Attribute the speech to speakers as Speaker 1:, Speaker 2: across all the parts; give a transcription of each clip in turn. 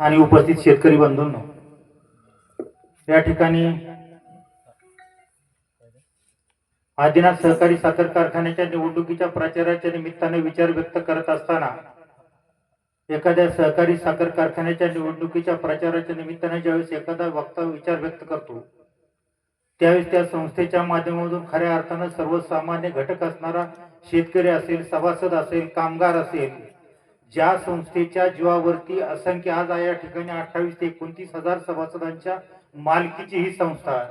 Speaker 1: आणि उपस्थित शेतकरी बंधूंनो या ठिकाणी आदिनाथ सहकारी साखर कारखान्याच्या निवडणुकीच्या प्रचाराच्या निमित्ताने विचार व्यक्त करत असताना एखाद्या सहकारी साखर कारखान्याच्या निवडणुकीच्या प्रचाराच्या निमित्ताने ज्यावेळेस एखादा वक्ता विचार व्यक्त करतो त्यावेळेस त्या संस्थेच्या माध्यमातून खऱ्या अर्थानं सर्वसामान्य घटक असणारा शेतकरी असेल सभासद असेल कामगार असेल ज्या संस्थेच्या जीवावरती असंख्य आज या ठिकाणी अठ्ठावीस ते एकोणतीस हजार सभासदांच्या मालकीची ही संस्था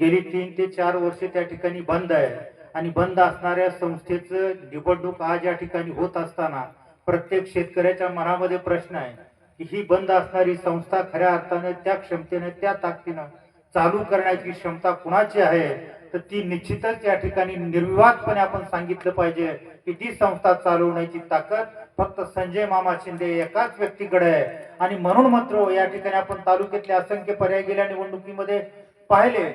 Speaker 1: गेली तीन ते चार वर्षे त्या ठिकाणी बंद आहे. आणि बंद असणाऱ्या संस्थेचं निवडणूक आज या ठिकाणी होत असताना प्रत्येक शेतकऱ्याच्या मनामध्ये प्रश्न आहे की ही बंद असणारी संस्था खऱ्या अर्थाने त्या क्षमतेने त्या ताकदीनं चालू करण्याची क्षमता कुणाची आहे? तर ती निश्चितच या ठिकाणी निर्विवादपणे आपण सांगितलं पाहिजे की ती संस्था चालवण्याची ताकद फक्त संजय मामा शिंदे एकाच व्यक्तीकडे आहे. आणि म्हणून मात्र या ठिकाणी आपण तालुक्यातले असंख्य पर्याय गेल्या निवडणुकीमध्ये पाहिले.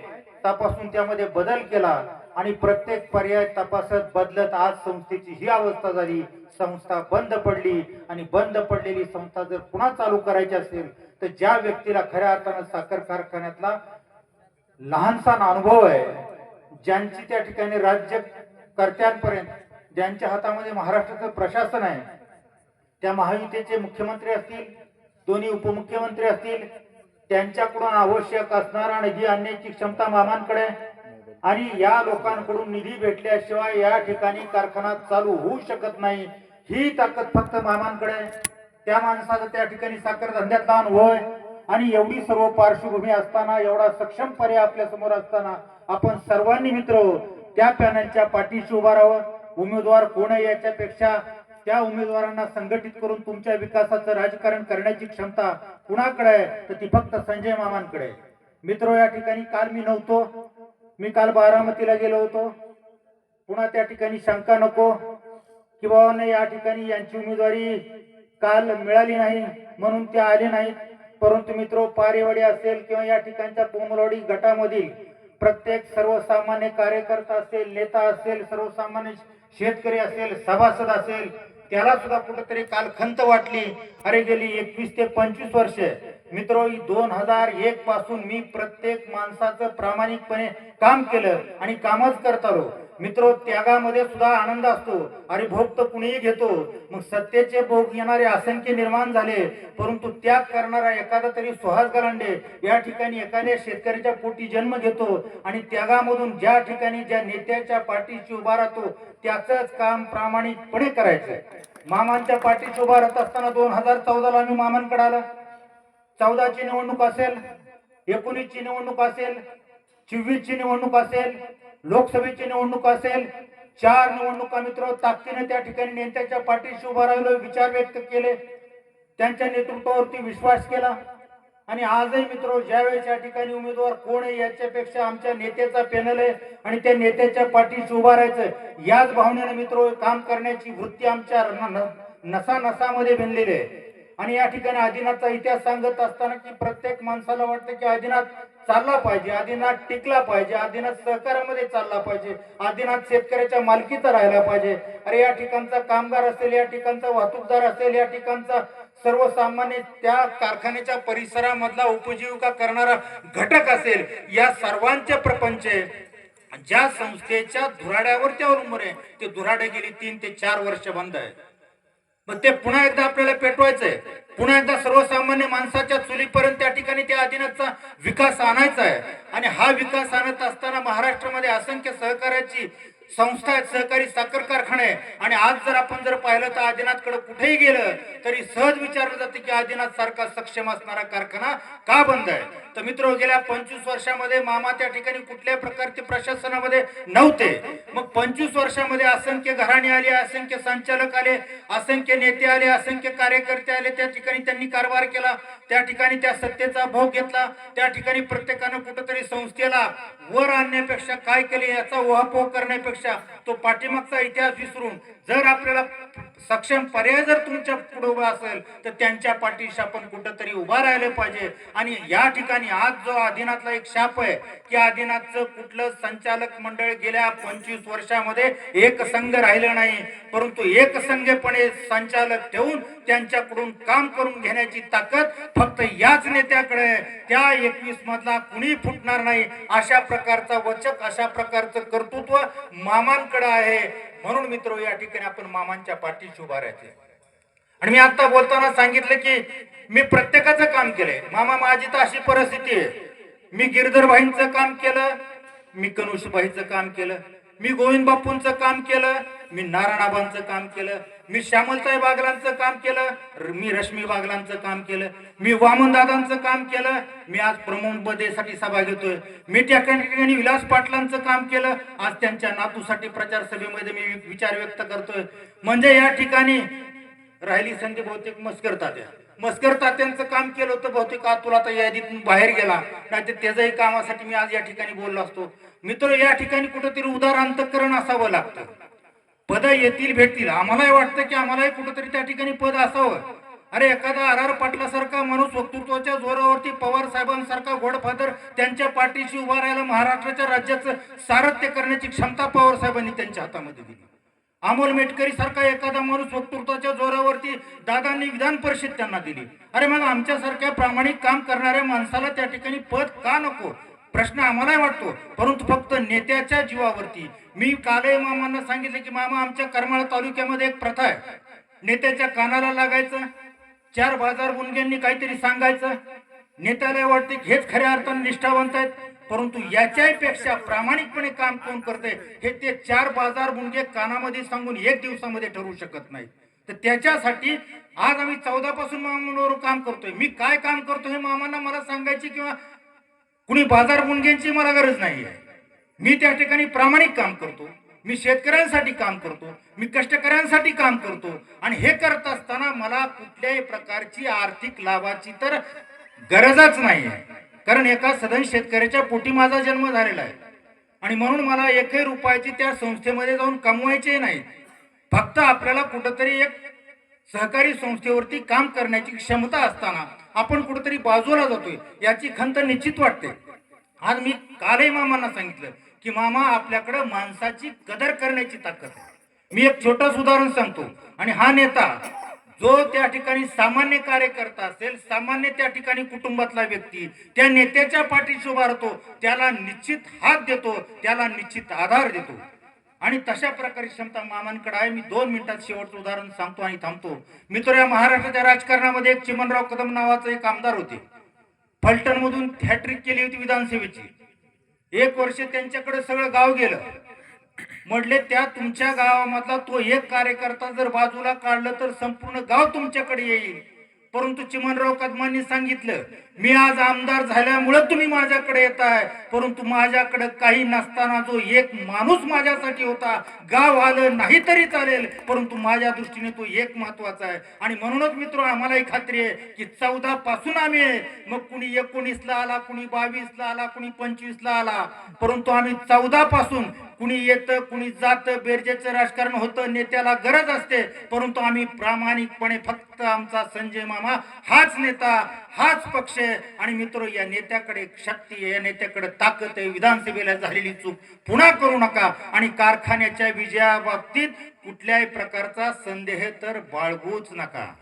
Speaker 1: तपासून त्यामध्ये बदल केला आणि प्रत्येक पर्याय तपासत बदलत आज संस्थेची ही अवस्था झाली. संस्था बंद पडली आणि बंद पडलेली संस्था जर पुन्हा चालू करायची असेल तर ज्या व्यक्तीला खऱ्या अर्थानं साखर कारखान्यातला लहानसा अनुभव आहे ज्यांची त्या ठिकाणी राज्य कर्त्यांपर्यंत ज्यांच्या हातामध्ये महाराष्ट्राचं प्रशासन आहे त्या महायुतीचे मुख्यमंत्री असतील दोन्ही उपमुख्यमंत्री असतील त्यांच्याकडून आवश्यक असणारा निधी आणण्याची क्षमता मामांकडे आणि या लोकांकडून निधी भेटल्याशिवाय या ठिकाणी कारखाना चालू होऊ शकत नाही ही ताकद फक्त मामांकडे त्या माणसाचं त्या ठिकाणी साखर धंद्यात अनुभव होय आणि एवढी सर्व पार्श्वभूमी असताना एवढा सक्षम पर्याय आपल्यासमोर असताना आपण सर्वांनी मित्र त्या पॅनलच्या पाठीशी उभा राहावं. उमेदवार कोण आहे याच्यापेक्षा त्या उमेदवारांना संघटित करून तुमच्या विकासाचं राजकारण करण्याची क्षमता कुणाकडे आहे? तर ती फक्त संजय मामांकडे. मित्र या ठिकाणी काल मी नव्हतो. मी काल बारामतीला गेलो होतो. पुन्हा त्या ठिकाणी शंका नको की बाबा या ठिकाणी यांची उमेदवारी काल मिळाली नाही म्हणून ते आले नाहीत. परंतु मित्र पारेवाडी असेल किंवा या ठिकाणच्या पोमलवाडी गटामधील प्रत्येक सर्वसामान्य कार्यकर्ता असेल नेता असेल सर्वसामान्य शेतकरी असेल सभासद असेल त्याला सुद्धा कुठेतरी काल खंत वाटली. अरे गेली एकवीस ते पंचवीस वर्ष. मित्र दोन हजार एक पासून मी प्रत्येक माणसाचं प्रामाणिकपणे काम केलं आणि कामच करत आलो. मित्र त्यागामध्ये सुद्धा आनंद असतो अरे भोग तर कुणीही घेतो. मग सत्तेचे भोग येणारे असंख्य निर्माण झाले परंतु त्याग करणारा एखादा तरी सुहास गलांडे या ठिकाणी एखाद्या शेतकऱ्याच्या पोटी जन्म घेतो आणि त्यागामधून ज्या ठिकाणी ज्या नेत्याच्या पाठीशी उभा राहतो त्याचंच काम प्रामाणिकपणे करायचंय मामांच्या पाठीशी उभा राहत असताना दोन हजार चौदाला आम्ही मामांकडे आला. चौदाची निवडणूक असेल एकोणीसची निवडणूक असेल चोवीसची निवडणूक असेल लोकसभेची निवडणूक असेल चार निवडणुका मित्र ताकदीने त्या ठिकाणी नेत्याच्या पाठीशी उभा राहिलो विचार व्यक्त केले त्यांच्या नेतृत्वावरती विश्वास केला. आणि आजही मित्र ज्यावेळेस या ठिकाणी उमेदवार कोण आहे याच्यापेक्षा आमच्या नेत्याचा पॅनल आहे आणि त्या नेत्याच्या पाठीशी उभा राहायचं याच भावनेने मित्र काम करण्याची वृत्ती आमच्या न- नसा नसामध्ये बनलेली आहे. आणि या ठिकाणी आदिनाथचा इतिहास सांगत असताना की प्रत्येक माणसाला वाटतं की आदिनाथ चालला पाहिजे आदिनाथ टिकला पाहिजे आदिनाथ सहकारामध्ये चालला पाहिजे आदिनाथ शेतकऱ्याच्या मालकीचा राहिला पाहिजे अरे या ठिकाणचा कामगार असेल या ठिकाणचा वाहतूकदार असेल या ठिकाणचा सर्वसामान्य त्या कारखान्याच्या परिसरामधला उपजीविका करणारा घटक असेल या सर्वांचे प्रपंच आहे. ज्या संस्थेच्या धुराड्यावरती अवलंबून आहे ते धुराडे गेली तीन ते चार वर्ष बंद आहे मग ते पुन्हा एकदा आपल्याला पेटवायचंय. पुन्हा एकदा सर्वसामान्य माणसाच्या चुलीपर्यंत त्या ठिकाणी त्या आदिनाथचा विकास आणायचा आहे. आणि हा विकास आणत असताना महाराष्ट्रामध्ये असंख्य सहकार्याची संस्था आहेत सहकारी साखर कारखाने आहे. आणि आज जर आपण जर पाहिलं तर आदिनाथकडे कुठेही गेलं तरी सहज विचारलं जातं की आदिनाथ सारखा सक्षम असणारा कारखाना का बंद आहे तर मित्र गेल्या पंचवीस वर्षामध्ये मामा त्या ठिकाणी कुठल्याही प्रकारचे प्रशासनामध्ये नव्हते मग पंचवीस वर्षामध्ये असंख्य घराणे आले असंख्य संचालक आले असंख्य नेते आले असंख्य कार्यकर्ते आले त्या ठिकाणी त्यांनी कारभार केला त्या ठिकाणी त्या सत्तेचा भोग घेतला त्या ठिकाणी प्रत्येकानं कुठेतरी संस्थेला वर आणण्यापेक्षा काय केले याचा उहापोह करण्यापेक्षा तो पाठीमागचा इतिहास विसरून जर आपल्याला सक्षम पर्याय जर तुमच्यापुढे उभा असेल तर त्यांच्या पाठीशी आपण कुठंतरी उभा राहिले पाहिजे आणि या ठिकाणी आज जो आदिनाथला एक शाप आहे की आदिनाथचं कुठलं संचालक मंडळ गेल्या पंचवीस वर्षामध्ये एक संघ राहिलं नाही परंतु एक संघपणे संचालक ठेवून त्यांच्याकडून काम करून घेण्याची ताकद फक्त याच नेत्याकडे आहे. त्या एकवीस मधला कुणी फुटणार नाही अशा प्रकारचा वचक अशा प्रकारचं कर्तृत्व मामांकडे आहे म्हणून मित्र या ठिकाणी आपण मामांच्या पाठीशी उभा राहायचे. आणि मी आता बोलताना सांगितलं की मी प्रत्येकाचं काम केलंय. मामा माझी तर अशी परिस्थिती आहे. मी गिरधरबाईंचं काम केलं मी कनुषबाईचं काम केलं मी गोविंद बापूंचं काम केलं मी नारायणाबांचं काम केलं मी श्यामलताई बागलांचं काम केलं मी रश्मी बागलांचं काम केलं मी वामन दादांचं काम केलं मी आज प्रमुखपदेसाठी सभा घेतोय. मी त्या ठिकाणी विलास पाटलांचं काम केलं आज त्यांच्या नातूसाठी प्रचार सभेमध्ये मी विचार व्यक्त करतोय. म्हणजे या ठिकाणी राहिली संधी बहुतेक मस्कर तात्या. मस्कर तात्यांचं काम केलं होतं बहुतेक आज तुला आता यादीतून बाहेर गेला. नाही तर त्याच्याही कामासाठी मी आज या ठिकाणी बोललो असतो. मित्र या ठिकाणी कुठंतरी उदार अंतकरण असावं लागतं. पद येतील भेटतील. आम्हालाही वाटतं की आम्हालाही कुठंतरी त्या ठिकाणी पद असावं. अरे एखादा आर आर पाटलासारखा माणूस वक्तृत्वाच्या जोरावरती पवार साहेबांसारखा घोडफादर त्यांच्या पाठीशी उभा राहायला महाराष्ट्राच्या राज्याचं सारथ्य करण्याची क्षमता पवार साहेबांनी त्यांच्या हातामध्ये दिली. अमोल मेटकरी सारखा एखादा माणूस वक्तृत्वाच्या जोरावरती दादांनी विधान परिषद त्यांना दिली. अरे मग आमच्यासारख्या प्रामाणिक काम करणाऱ्या माणसाला त्या ठिकाणी पद का नको? प्रश्न आम्हालाही वाटतो परंतु फक्त नेत्याच्या जीवावरती. मी कालही मामांना सांगितले की मामा आमच्या करमाळा तालुक्यामध्ये एक प्रथा आहे. नेत्याच्या कानाला लागायचं चार बाजार गुणग्यांनी काहीतरी सांगायचं. नेत्याला वाटते की हेच खऱ्या अर्थाने निष्ठावंत आहेत परंतु याच्याही पेक्षा प्रामाणिकपणे काम कोण करते हे ते चार बाजार गुणगे कानामध्ये सांगून एक दिवसामध्ये ठरवू शकत नाही तर त्याच्यासाठी आज आम्ही चौदा पासून मामांवर काम करतोय. मी काय काम करतो हे मामांना मला सांगायची किंवा कुणी बाजार गुणग्यांची मला गरज नाही आहे मी त्या ठिकाणी प्रामाणिक काम करतो. मी शेतकऱ्यांसाठी काम करतो. मी कष्टकऱ्यांसाठी काम करतो. आणि हे करत असताना मला कुठल्याही प्रकारची आर्थिक लाभाची तर गरजच नाही आहे कारण एका सदन शेतकऱ्याच्या पोटी माझा जन्म झालेला आहे. आणि म्हणून मला एकही रुपयाची त्या संस्थेमध्ये जाऊन कमवायचे नाही फक्त आपल्याला कुठंतरी एक सहकारी संस्थेवरती काम करण्याची क्षमता असताना आपण कुठेतरी बाजूला जातोय याची खंत निश्चित वाटते. आज मी कालही मामांना सांगितलं की मामा आपल्याकडे माणसाची कदर करण्याची ताकद आहे. मी एक छोटस उदाहरण सांगतो. आणि हा नेता जो त्या ठिकाणी सामान्य कार्यकर्ता असेल सामान्य त्या ठिकाणी कुटुंबातला व्यक्ती त्या नेत्याच्या पाठीशी उभा राहतो त्याला निश्चित हात देतो त्याला निश्चित आधार देतो. आणि तशा प्रकारे क्षमता मामांकडे आहे. मी दोन मिनिटात शेवटचं उदाहरण सांगतो आणि थांबतो. मित्र या महाराष्ट्राच्या राजकारणामध्ये एक चिमनराव कदम नावाचे एक आमदार होते. फलटण मधून हॅट्रिक केली होती विधानसभेची. एक वर्ष त्यांच्याकडे सगळं गाव गेलं. म्हटले त्या तुमच्या गावामधला तो एक कार्यकर्ता जर बाजूला काढलं तर संपूर्ण गाव तुमच्याकडे येईल. परंतु चिमनराव कदमांनी सांगितलं मी आज आमदार झाल्यामुळे तुम्ही माझ्याकडे येत आहे परंतु माझ्याकडे काही नसताना जो एक माणूस माझ्यासाठी होता गाव आलं नाही तरी चालेल परंतु माझ्या दृष्टीने तो एक महत्त्वाचा आहे. आणि म्हणूनच मित्र आम्हालाही खात्री आहे की चौदा पासून आम्ही मग कुणी एकोणीसला आला कुणी बावीसला आला कुणी पंचवीसला आला. परंतु आम्ही चौदा पासून कुणी येतं कुणी जातं बेरजेचं राजकारण होतं नेत्याला गरज असते. परंतु आम्ही प्रामाणिकपणे फक्त आमचा संजय मामा हाच नेता. हाच पक्ष आहे. आणि मित्र या नेत्याकडे शक्ती आहे. या नेत्याकडे ताकद आहे. विधानसभेला झालेली चूक पुन्हा करू नका. आणि कारखान्याच्या विजयाबाबतीत कुठल्याही प्रकारचा संदेह तर बाळगूच नका.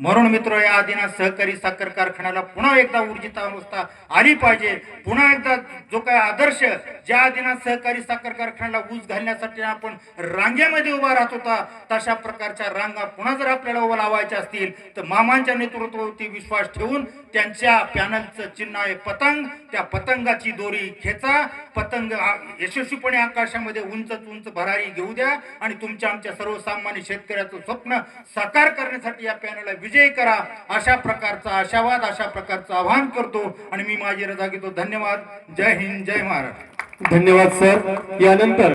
Speaker 1: म्हणून मित्र या आदिनाथ सहकारी साखर कारखान्याला पुन्हा एकदा ऊर्जित अवस्था आली पाहिजे. पुन्हा एकदा जो काय आदर्श ज्या आदिनाथ सहकारी साखर कारखान्याला ऊस घालण्यासाठी आपण रांगेमध्ये उभा राहत होता तशा प्रकारच्या रांगा पुन्हा जर आपल्याला उभा लावायच्या असतील तर मामांच्या नेतृत्वावरती विश्वास ठेवून त्यांच्या पॅनलचं चिन्ह आहे पतंग. त्या पतंगाची दोरी खेचा पतंग यशस्वीपणे आकाशामध्ये उंच उंच भरारी घेऊ द्या आणि तुमच्या आमच्या सर्वसामान्य शेतकऱ्याचं स्वप्न साकार करण्यासाठी या पॅनलला विजय करा. अशा प्रकारचा आशावाद अशा प्रकारचं आवाहन करतो आणि मी माझी रजा घेतो धन्यवाद. जय हिंद जय महाराष्ट्र.
Speaker 2: धन्यवाद सर. यानंतर